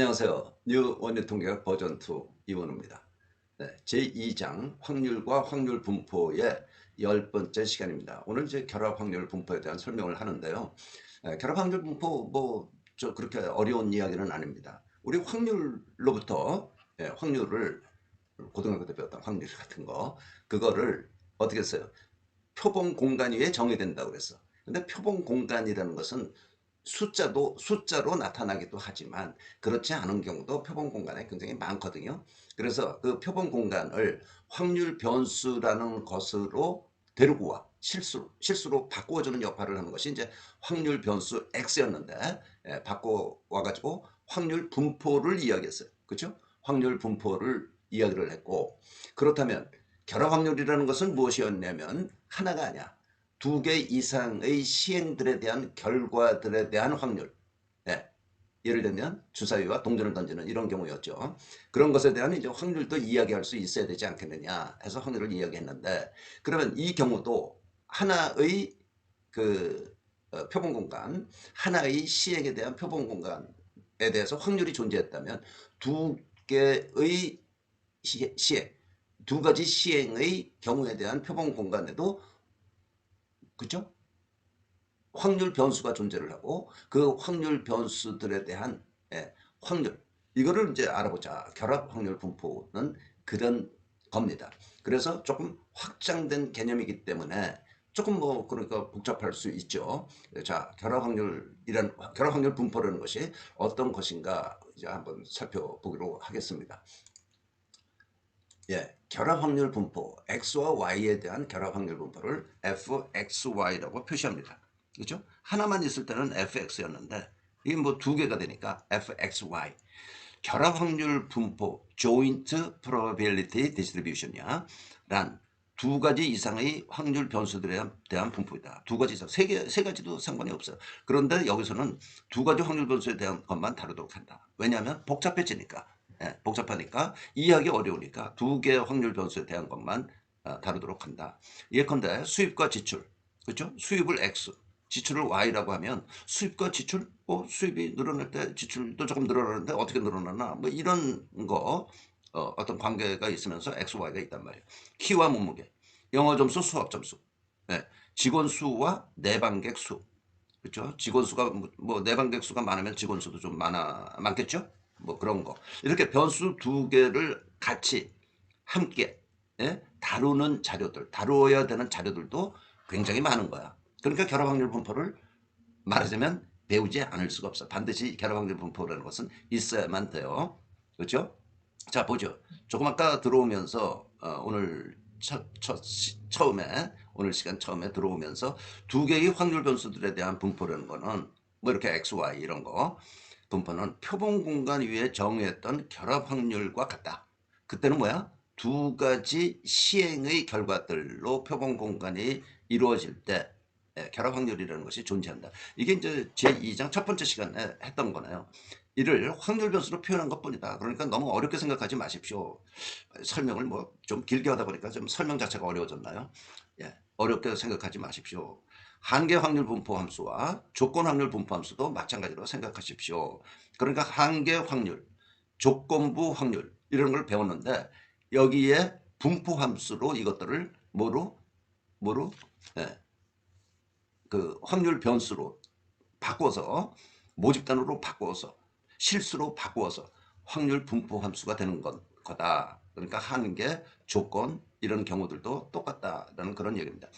안녕하세요. 뉴 원유통계학 버전 2 이원우입니다. 네, 제2장 확률과 확률 분포의 열 번째 시간입니다. 오늘 이제 결합 확률 분포에 대한 설명을 하는데요. 네, 결합 확률 분포 뭐 저 그렇게 어려운 이야기는 아닙니다. 우리 확률로부터 네, 확률을 고등학교 때 배웠던 확률 같은 거 그거를 어떻게 써요? 표본 공간 위에 정의된다고 그랬어. 근데 표본 공간이라는 것은 숫자도 숫자로 나타나기도 하지만 그렇지 않은 경우도 표본 공간에 굉장히 많거든요. 그래서 그 표본 공간을 확률 변수라는 것으로 데리고 와 실수로 실수로 바꾸어주는 역할을 하는 것이 이제 확률 변수 x였는데 예, 바꿔 와가지고 확률 분포를 이야기했어요. 그렇죠? 확률 분포를 이야기를 했고 그렇다면 결합 확률이라는 것은 무엇이었냐면 하나가 아니야. 두 개 이상의 시행들에 대한 결과들에 대한 확률 예. 예를 들면 주사위와 동전을 던지는 이런 경우였죠. 그런 것에 대한 이제 확률도 이야기할 수 있어야 되지 않겠느냐 해서 확률을 이야기했는데 그러면 이 경우도 하나의 그 어, 표본 공간 하나의 시행에 대한 표본 공간에 대해서 확률이 존재했다면 두 개의 시행 두 가지 시행의 경우에 대한 표본 공간에도 그죠? 확률 변수가 존재를 하고 그 확률 변수들에 대한 예, 확률 이거를 이제 알아보자. 결합 확률 분포는 그런 겁니다. 그래서 조금 확장된 개념이기 때문에 조금 뭐 그러니까 복잡할 수 있죠. 자, 결합 확률이란 결합 확률 분포라는 것이 어떤 것인가 이제 한번 살펴보기로 하겠습니다. 예, 결합 확률 분포 x와 y에 대한 결합 확률 분포를 fxy라고 표시합니다. 그렇죠? 하나만 있을 때는 fx였는데 이게 뭐 두 개가 되니까 fxy. 결합 확률 분포 joint probability distribution이야. 란 두 가지 이상의 확률 변수들에 대한 분포이다. 두 가지 이상, 세, 개, 세 가지도 상관이 없어요. 그런데 여기서는 두 가지 확률 변수에 대한 것만 다루도록 한다. 왜냐하면 복잡해지니까. 예, 복잡하니까 이해하기 어려우니까 두 개의 확률 변수에 대한 것만 어, 다루도록 한다. 예컨대 수입과 지출, 그렇죠? 수입을 x, 지출을 y라고 하면 수입과 지출, 어, 수입이 늘어날 때 지출도 조금 늘어나는데 어떻게 늘어나나? 뭐 이런 거 어, 떤 관계가 있으면서 x, y가 있단 말이에요. 키와 몸무게, 영어 점수, 수학 점수, 네. 직원 수와 내방객 수, 그렇죠? 직원 수가 뭐, 뭐 내방객 수가 많으면 직원 수도 좀 많아 많겠죠? 뭐 그런 거. 이렇게 변수 두 개를 같이 함께 예? 다루는 자료들 다루어야 되는 자료들도 굉장히 많은 거야. 그러니까 결합 확률 분포를 말하자면 배우지 않을 수가 없어. 반드시 결합 확률 분포라는 것은 있어야만 돼요. 그렇죠? 자 보죠. 조금 아까 들어오면서 어, 오늘 첫, 첫, 처음에 오늘 시간 처음에 들어오면서 두 개의 확률 변수들에 대한 분포라는 거는 뭐 이렇게 x, y 이런 거 분포는 표본 공간 위에 정의했던 결합 확률과 같다. 그때는 뭐야? 두 가지 시행의 결과들로 표본 공간이 이루어질 때 예, 결합 확률이라는 것이 존재한다. 이게 이제 제2장 첫 번째 시간에 했던 거네요. 이를 확률 변수로 표현한 것 뿐이다. 그러니까 너무 어렵게 생각하지 마십시오. 설명을 뭐 좀 길게 하다 보니까 좀 설명 자체가 어려워졌나요? 예, 어렵게 생각하지 마십시오. 한계 확률 분포 함수와 조건 확률 분포 함수도 마찬가지로 생각하십시오. 그러니까 한계 확률, 조건부 확률 이런 걸 배웠는데 여기에 분포 함수로 이것들을 뭐로 뭐로 네. 그 확률 변수로 바꿔서 모집단으로 바꿔서 실수로 바꾸어서 확률 분포 함수가 되는 것, 거다. 그러니까 한계, 조건 이런 경우들도 똑같다라는 그런 얘기입니다.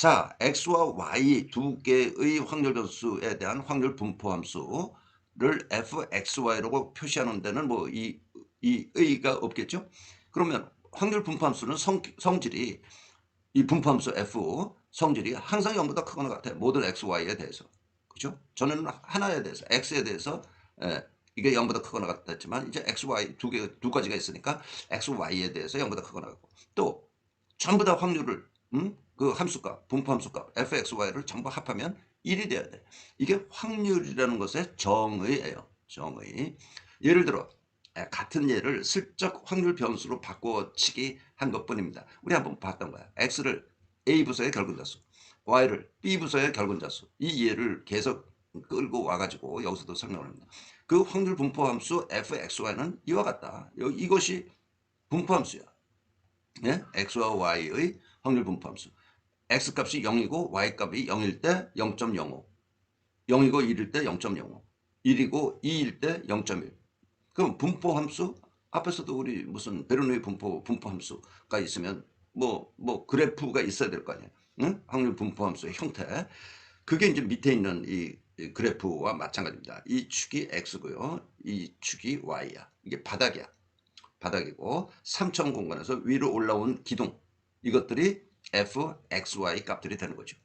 자, x와 y 두 개의 확률 변수에 대한 확률 분포 함수를 fxy라고 표시하는 데는 뭐 이이 의가 없겠죠? 그러면 확률 분포 함수는 성, 성질이 이 분포 함수 f 성질이 항상 0보다 크거나 같아. 모든 x, y에 대해서. 그죠? 저는 하나에 대해서 x에 대해서 에, 이게 0보다 크거나 같았지만 이제 x, y 두 개 두 가지가 있으니까 x, y에 대해서 0보다 크거나 같고 또 전부 다 확률을 음? 그 함수값, 분포 함수값 fxy를 전부 합하면 1이 돼야 돼. 이게 확률이라는 것의 정의예요. 정의. 예를 들어 같은 예를 슬쩍 확률 변수로 바꿔치기 한 것뿐입니다. 우리 한번 봤던 거야. x를 a 부서의 결근자수, y를 b 부서의 결근자수. 이 예를 계속 끌고 와가지고 여기서도 설명을 합니다. 그 확률 분포 함수 fxy는 이와 같다. 요- 이것이 분포 함수야. 예? x와 y의 확률 분포 함수. X 값이 0이고 y 값이 0일 때 0.05. 0이고 1일 때 0.05. 1이고 2일 때 0.1. 그럼 분포 함수 앞에서도 우리 무슨 베르노이 분포 분포 함수가 있으면 뭐뭐 그래프가 있어야 될 거 아니에요. 응? 확률 분포 함수의 형태. 그게 이제 밑에 있는 이, 이 그래프와 마찬가지입니다. 이 축이 x고요. 이 축이 y야. 이게 바닥이야. 바닥이고 3천 공간에서 위로 올라온 기둥 이것들이 f, x, y 값들이 되는 거죠.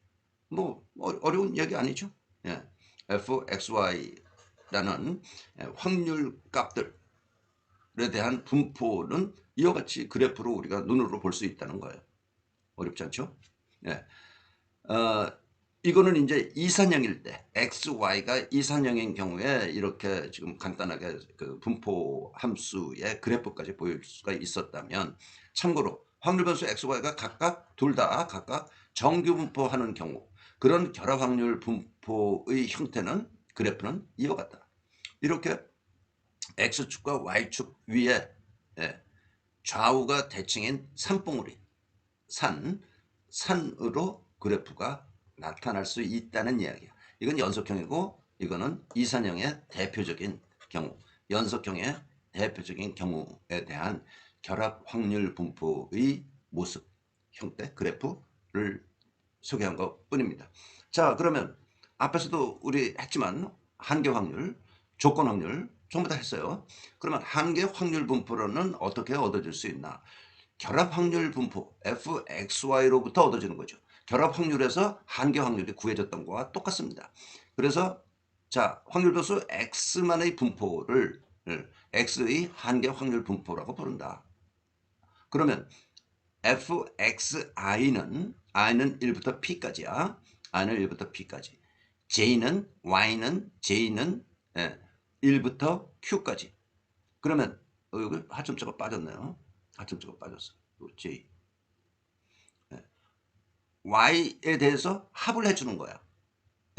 뭐 어- 어려운 얘기 아니죠. 예. f, x, y라는 확률 값들에 대한 분포는 이와 같이 그래프로 우리가 눈으로 볼 수 있다는 거예요. 어렵지 않죠? 예. 어, 이거는 이제 이산형일 때 x, y가 이산형인 경우에 이렇게 지금 간단하게 그 분포 함수의 그래프까지 보일 수가 있었다면 참고로 확률 변수 x, y가 각각 둘 다 각각 정규 분포하는 경우 그런 결합 확률 분포의 형태는 그래프는 이와 같다. 이렇게 x축과 y축 위에 예, 좌우가 대칭인 산봉우리 산 산으로 그래프가 나타날 수 있다는 이야기야. 이건 연속형이고 이거는 이산형의 대표적인 경우, 연속형의 대표적인 경우에 대한 결합 확률 분포의 모습, 형태, 그래프를 소개한 것 뿐입니다. 자, 그러면 앞에서도 우리 했지만 한계 확률, 조건 확률 전부 다 했어요. 그러면 한계 확률 분포로는 어떻게 얻어질 수 있나? 결합 확률 분포 fxy로부터 얻어지는 거죠. 결합 확률에서 한계 확률이 구해졌던 거와 똑같습니다. 그래서 자 확률 변수 x만의 분포를 을, x의 한계 확률 분포라고 부른다. 그러면 fxi는 i는 1부터 p까지야. i는 1부터 p까지. j는 y는 j는 예, 1부터 q까지. 그러면 어, 여기 하점자가 빠졌네요. 하점자가 빠졌어. 요 j. 예. y에 대해서 합을 해주는 거야.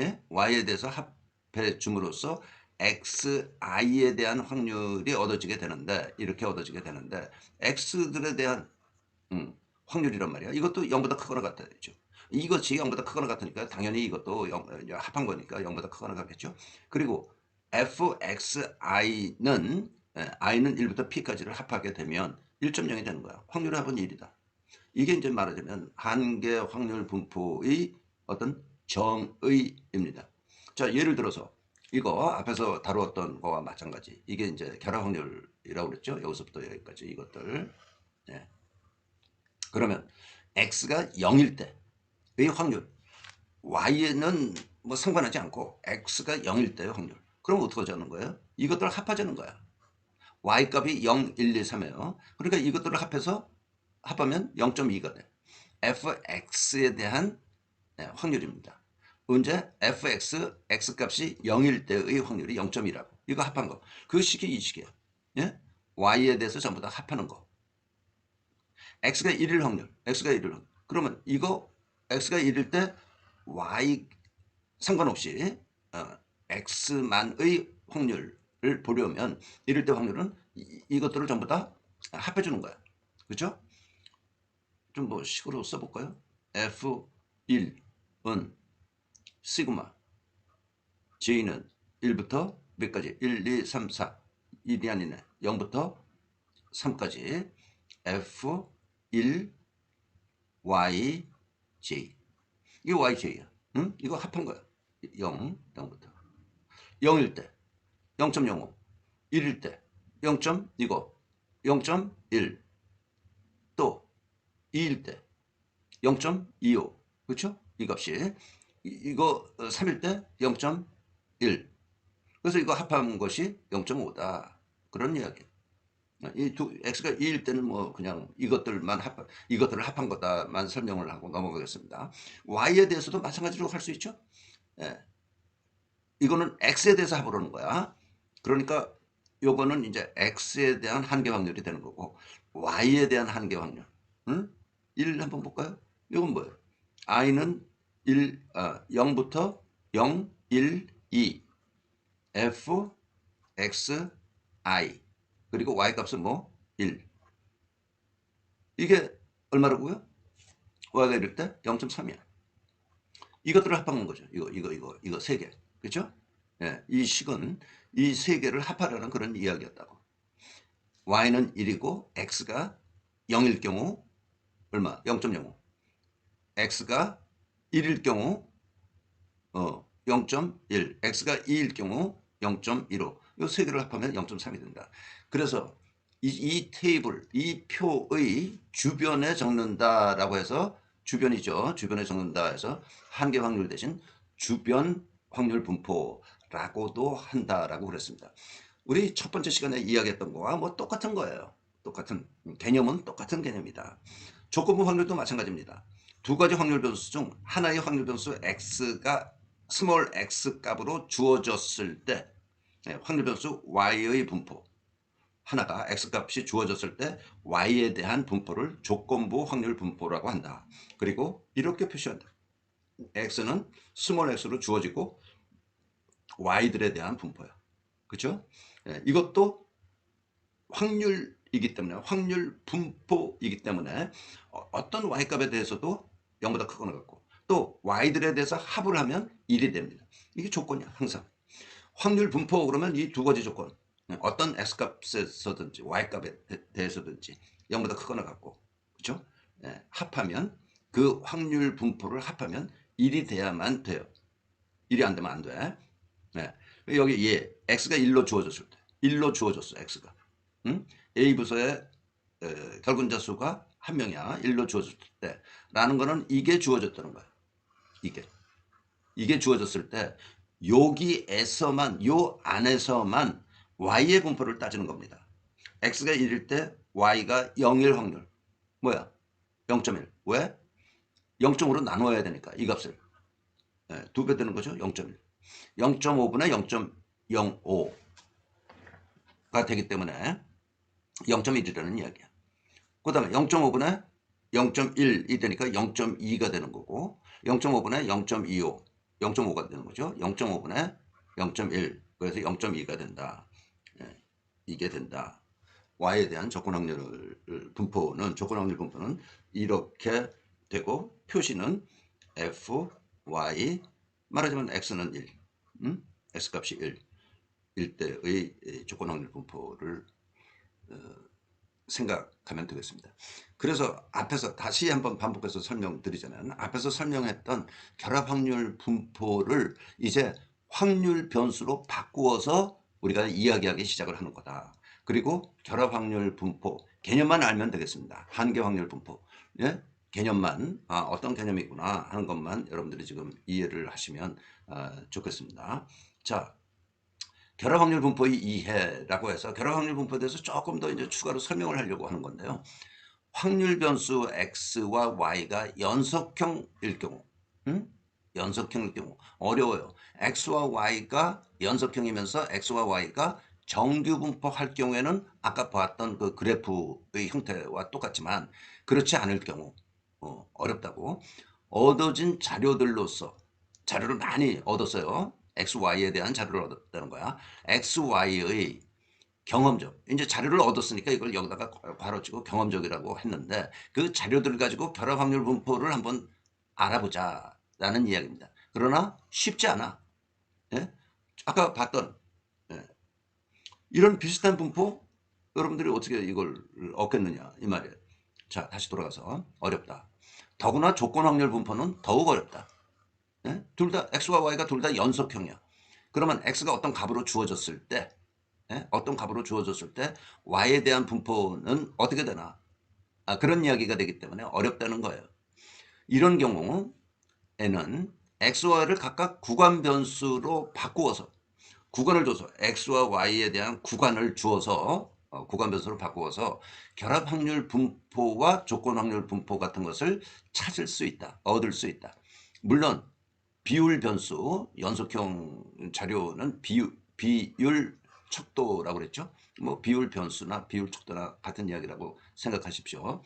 예? y에 대해서 합해 줌으로써 xi에 대한 확률이 얻어지게 되는데 이렇게 얻어지게 되는데 x들에 대한 음, 확률이란 말이야. 이것도 0보다 크거나 같아야 되죠. 이것이 0보다 크거나 같으니까 당연히 이것도 0, 이제 합한 거니까 0보다 크거나 같겠죠. 그리고 fxi는 예, i는 1부터 p까지를 합하게 되면 1.0이 되는 거야. 확률의 합은 1이다. 이게 이제 말하자면 한계 확률 분포의 어떤 정의입니다. 자, 예를 들어서 이거 앞에서 다루었던 거와 마찬가지. 이게 이제 결합 확률이라고 그랬죠. 여기서부터 여기까지 이것들. 예. 그러면 x가 0일 때의 확률, y는 뭐 상관하지 않고 x가 0일 때의 확률. 그럼 어떻게 하자는 거예요? 이것들을 합하자는 거야. y 값이 0, 1, 2, 3이에요. 그러니까 이것들을 합해서 합하면 0.2가 돼. fx에 대한 네, 확률입니다. 언제 fx, x 값이 0일 때의 확률이 0.2라고. 이거 합한 거. 그 식이 이 식이야. 예? y에 대해서 전부 다 합하는 거. x가 1일 확률, x가 1일 확률. 그러면 이거 x가 1일 때 y 상관없이 어, x만의 확률을 보려면 1일 때 확률은 이, 이것들을 전부 다 합해 주는 거야. 그렇죠? 좀 뭐 식으로 써볼까요? F1은 시그마. J는 1부터 몇까지? 1, 2, 3, 4 1이 아니네. 0부터 3까지. F1 Y J. 이게 YJ야. 응? 이거 합한 거야. 0, 0부터. 0일 때 0.05 1일 때 0. 이거. 0.1 또 2일 때 0.25 그렇죠? 이 값이 이- 이거 3일 때 0.1 그래서 이거 합한 것이 0.5다 그런 이야기. 이 두 x가 2일 때는 뭐 그냥 이것들만 합 이것들을 합한 거다만 설명을 하고 넘어가겠습니다. y에 대해서도 마찬가지로 할 수 있죠. 예. 이거는 x에 대해서 합으라는 거야. 그러니까 요거는 이제 x에 대한 한계 확률이 되는 거고 y에 대한 한계 확률. 응? 1 한번 볼까요? 이건 뭐예요? i는 1, 아, 0부터 0, 1, 2 f x i 그리고 y 값은 뭐 1. 이게 얼마라고요? y가 이럴 때 0.3이야. 이것들을 합한 거죠. 이거 이거 이거 이거 세 개. 그렇죠? 예, 이 식은 이 세 개를 합하라는 그런 이야기였다고. y는 1이고 x가 0일 경우 얼마? 0.05. x가 1일 경우 어 0.1, x가 2일 경우 0.15. 이 세 개를 합하면 0.3이 된다. 그래서 이, 이 테이블, 이 표의 주변에 적는다라고 해서 주변이죠. 주변에 적는다 해서 한계 확률 대신 주변 확률 분포라고도 한다라고 그랬습니다. 우리 첫 번째 시간에 이야기했던 거와 뭐 똑같은 거예요. 똑같은 개념은 똑같은 개념이다. 조건부 확률도 마찬가지입니다. 두 가지 확률 변수 중 하나의 확률 변수 x가 스몰 x 값으로 주어졌을 때 네, 확률 변수 y의 분포 하나가 x 값이 주어졌을 때 y에 대한 분포를 조건부 확률 분포라고 한다. 그리고 이렇게 표시한다. x는 스몰 x로 주어지고 y들에 대한 분포야. 그렇죠? 예, 이것도 확률이기 때문에 확률 분포이기 때문에 어, 어떤 y값에 대해서도 0보다 크거나 같고 또 y들에 대해서 합을 하면 1이 됩니다. 이게 조건이야 항상. 확률 분포 그러면 이 두 가지 조건 어떤 x값에서든지 y값에 대해서든지 0보다 크거나 같고 그렇죠? 예, 합하면 그 확률 분포를 합하면 1이 돼야만 돼요. 1이 안 되면 안 돼. 네. 여기 얘 x가 1로 주어졌을 때 1로 주어졌어 x가 응? A 부서의 에, 결근자 수가 한 명이야. 1로 주어졌을 때. 라는 거는 이게 주어졌다는 거야. 이게. 이게 주어졌을 때 여기에서만 요 안에서만 y의 분포를 따지는 겁니다. x가 1일 때 y가 0일 확률. 뭐야? 0.1 왜? 0.5로 나누어야 되니까 이 값을. 네, 두배 되는 거죠? 0.1 0.5분의 0.05가 되기 때문에 0.1이라는 이야기야 그 다음에 0.5분의 0.1이 되니까 0.2가 되는 거고 0.5분의 0.25 0.5가 되는 거죠 0.5분의 0.1 그래서 0.2가 된다 이게 된다. y에 대한 조건 확률 분포는 조건 확률 분포는 이렇게 되고 표시는 f, y 말하자면 x는 1, 음? x 값이 1, 1 때의 조건 확률 분포를 어, 생각하면 되겠습니다. 그래서 앞에서 다시 한번 반복해서 설명드리자면 앞에서 설명했던 결합 확률 분포를 이제 확률 변수로 바꾸어서 우리가 이야기하기 시작을 하는 거다. 그리고 결합 확률 분포 개념만 알면 되겠습니다. 한계 확률 분포 예? 개념만 아, 어떤 개념이구나 하는 것만 여러분들이 지금 이해를 하시면 아, 좋겠습니다. 자, 결합 확률 분포의 이해라고 해서 결합 확률 분포에 대해서 조금 더 이제 추가로 설명을 하려고 하는 건데요. 확률 변수 x와 y가 연속형일 경우, 음? 연속형일 경우 어려워요. x와 y가 연속형이면서 x와 y가 정규 분포할 경우에는 아까 봤던 그 그래프의 형태와 똑같지만 그렇지 않을 경우 어, 어렵다고 얻어진 자료들로서 자료를 많이 얻었어요. XY에 대한 자료를 얻었다는 거야. XY의 경험적. 이제 자료를 얻었으니까 이걸 여기다가 괄호 치고 경험적이라고 했는데 그 자료들을 가지고 결합 확률 분포를 한번 알아보자라는 이야기입니다. 그러나 쉽지 않아. 예? 아까 봤던 예. 이런 비슷한 분포 여러분들이 어떻게 이걸 얻겠느냐 이 말이에요. 자 다시 돌아가서 어렵다. 더구나 조건 확률 분포는 더욱 어렵다. 예? 둘다 x와 y가 둘 다 연속형이야. 그러면 x가 어떤 값으로 주어졌을 때 예? 어떤 값으로 주어졌을 때 y에 대한 분포는 어떻게 되나 아, 그런 이야기가 되기 때문에 어렵다는 거예요. 이런 경우에는 x와를 각각 구간 변수로 바꾸어서 구간을 줘서 x와 y에 대한 구간을 주어서 어, 구간 변수로 바꾸어서 결합 확률 분포와 조건 확률 분포 같은 것을 찾을 수 있다. 얻을 수 있다. 물론 비율 변수 연속형 자료는 비율, 비율 척도라고 그랬죠. 뭐 비율 변수나 비율 척도나 같은 이야기라고 생각하십시오.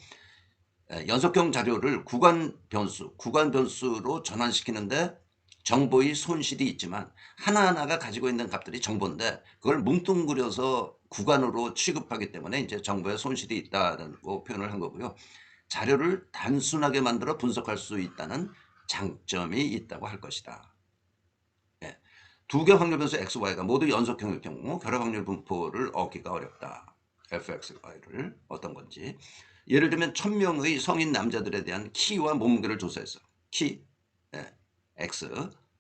연속형 자료를 구간 변수, 구간 변수로 전환시키는데 정보의 손실이 있지만 하나하나가 가지고 있는 값들이 정보인데 그걸 뭉뚱그려서 구간으로 취급하기 때문에 이제 정보의 손실이 있다는 거 표현을 한 거고요. 자료를 단순하게 만들어 분석할 수 있다는 장점이 있다고 할 것이다. 예. 두개 확률 변수 x, y가 모두 연속형일 경우 결합 확률 분포를 얻기가 어렵다. fx, y를 어떤 건지. 예를 들면 1000명의 성인 남자들에 대한 키와 몸무게를 조사했어. 키, 예, x,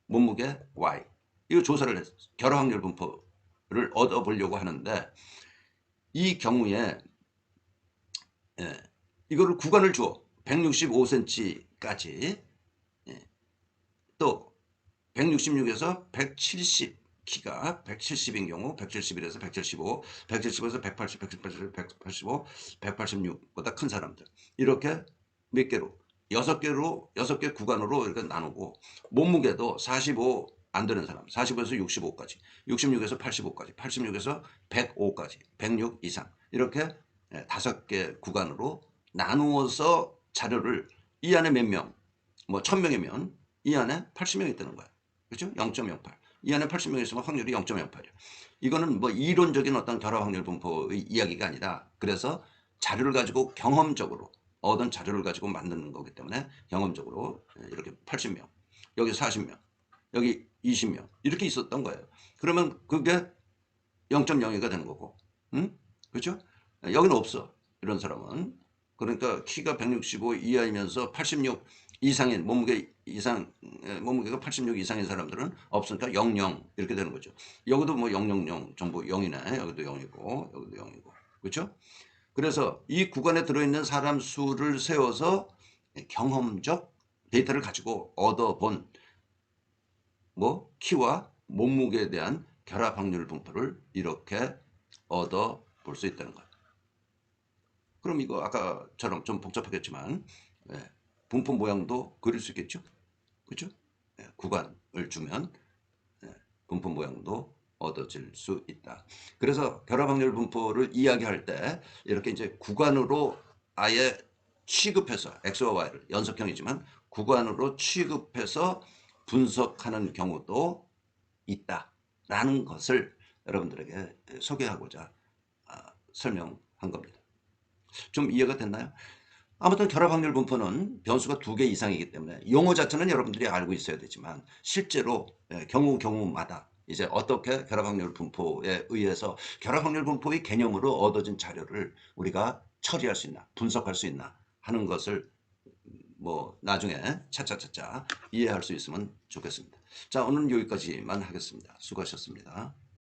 몸무게 y. 이거 조사를 했어. 결합 확률 분포를 얻어보려고 하는데 이 경우에 예, 이거를 구간을 줘. 165cm까지 또 166에서 170 키가 170인 경우 171에서 175, 170에서 180, 180, 185, 186보다 큰 사람들. 이렇게 몇 개로? 여섯 개로 여섯 개 구간으로 이렇게 나누고 몸무게도 45 안 되는 사람 45에서 65까지 66에서 85까지 86에서 105까지 106 이상. 이렇게 예, 다섯 개 구간으로 나누어서 자료를 이 안에 몇 명, 뭐 1000명이면 이 안에 80명이 뜨는 거야. 그렇죠? 0.08. 이 안에 80명이 있으면 확률이 0.08이야. 이거는 뭐 이론적인 어떤 결합 확률 분포의 이야기가 아니라 그래서 자료를 가지고 경험적으로 얻은 자료를 가지고 만드는 거기 때문에 경험적으로 이렇게 80명, 여기 40명, 여기 20명 이렇게 있었던 거예요. 그러면 그게 0.02가 되는 거고, 응? 그렇죠? 여기는 없어. 이런 사람은 그러니까 키가 165 이하이면서 86 이상인 몸무게 이상 몸무게가 86 이상인 사람들은 없으니까 00 이렇게 되는 거죠. 여기도 뭐 000 전부 0이네. 여기도 0이고 여기도 0이고 그렇죠? 그래서 이 구간에 들어있는 사람 수를 세워서 경험적 데이터를 가지고 얻어본 뭐 키와 몸무게에 대한 결합 확률 분포를 이렇게 얻어 볼 수 있다는 거예요. 그럼 이거 아까처럼 좀 복잡하겠지만 예, 분포 모양도 그릴 수 있겠죠? 그렇죠? 예, 구간을 주면 예, 분포 모양도 얻어질 수 있다. 그래서 결합 확률 분포를 이야기할 때 이렇게 이제 구간으로 아예 취급해서 x와 y를 연속형이지만 구간으로 취급해서 분석하는 경우도 있다라는 것을 여러분들에게 소개하고자 아, 설명한 겁니다. 좀 이해가 됐나요? 아무튼 결합 확률 분포는 변수가 두 개 이상이기 때문에 용어 자체는 여러분들이 알고 있어야 되지만 실제로 예, 경우 경우마다 이제 어떻게 결합 확률 분포에 의해서 결합 확률 분포의 개념으로 얻어진 자료를 우리가 처리할 수 있나 분석할 수 있나 하는 것을 뭐 나중에 차차차차 이해할 수 있으면 좋겠습니다. 자 오늘은 여기까지만 하겠습니다. 수고하셨습니다.